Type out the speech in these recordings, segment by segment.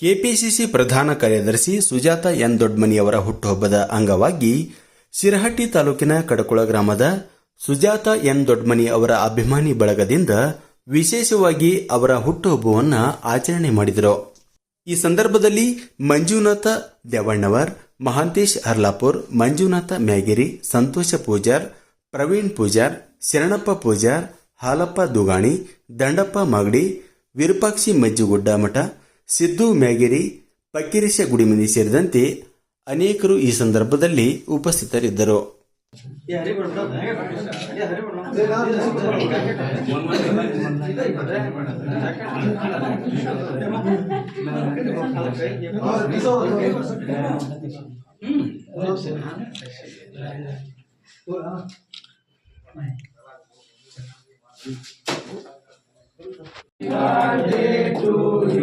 KPCC ಪ್ರಧಾನ ಕಾರ್ಯದರ್ಶಿ Sujata N ದೊಡ್ಮನಿಯವರ ಹುಟ್ಟುಹಬ್ಬದ ಅಂಗವಾಗಿ ಶಿರಹಟ್ಟಿ ತಾಲೂಕಿನ ಕಡಕುಳ ಗ್ರಾಮದ ಸುಜಾತ ಎನ್ ದೊಡ್ಮನಿ ಅವರ ಅಭಿಮಾನಿ ಬಳಗದಿಂದ ವಿಶೇಷವಾಗಿ ಅವರ ಹುಟ್ಟುಹಬ್ಬವನ್ನು ಆಚರಣೆ ಮಾಡಿದರು. ಈ ಸಂದರ್ಭದಲ್ಲಿ ಮಂಜುನಾಥ ದೇವಣ್ಣವರ್, ಮಹಾಂತೇಶ್ ಹರ್ಲಾಪುರ್, ಮಂಜುನಾಥ ಮ್ಯಾಗಿರಿ, ಸಂತೋಷ ಪೂಜಾರ್, ಪ್ರವೀಣ್ ಪೂಜಾರ್, ಶರಣಪ್ಪ ಪೂಜಾರ್, ಹಾಲಪ್ಪ ದುಗಾಣಿ, ದಂಡಪ್ಪ ಮಾಗಡಿ, ವಿರೂಪಾಕ್ಷಿ ಮಜ್ಜುಗುಡ್ಡ ಮಠ ಸಿದ್ದು ಮ್ಯಾಗೇರಿ ಪಕ್ಕಿರಿಶ ಗುಡಿಮನಿ ಸೇರಿದಂತೆ ಅನೇಕರು ಈ ಸಂದರ್ಭದಲ್ಲಿ ಉಪಸ್ಥಿತರಿದ್ದರು. ಹ್ಮ್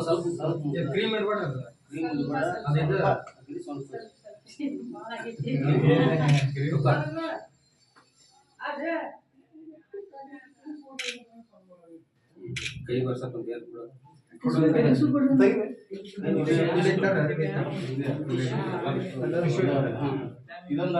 ಸ್ವಲ್ಪ ಕ್ರೀಮ್ ಇರ್ಬೇಡ ಅದಿದ್ದು ಕೈ ಬರ್ಸಕ್ ಇದನ್ನ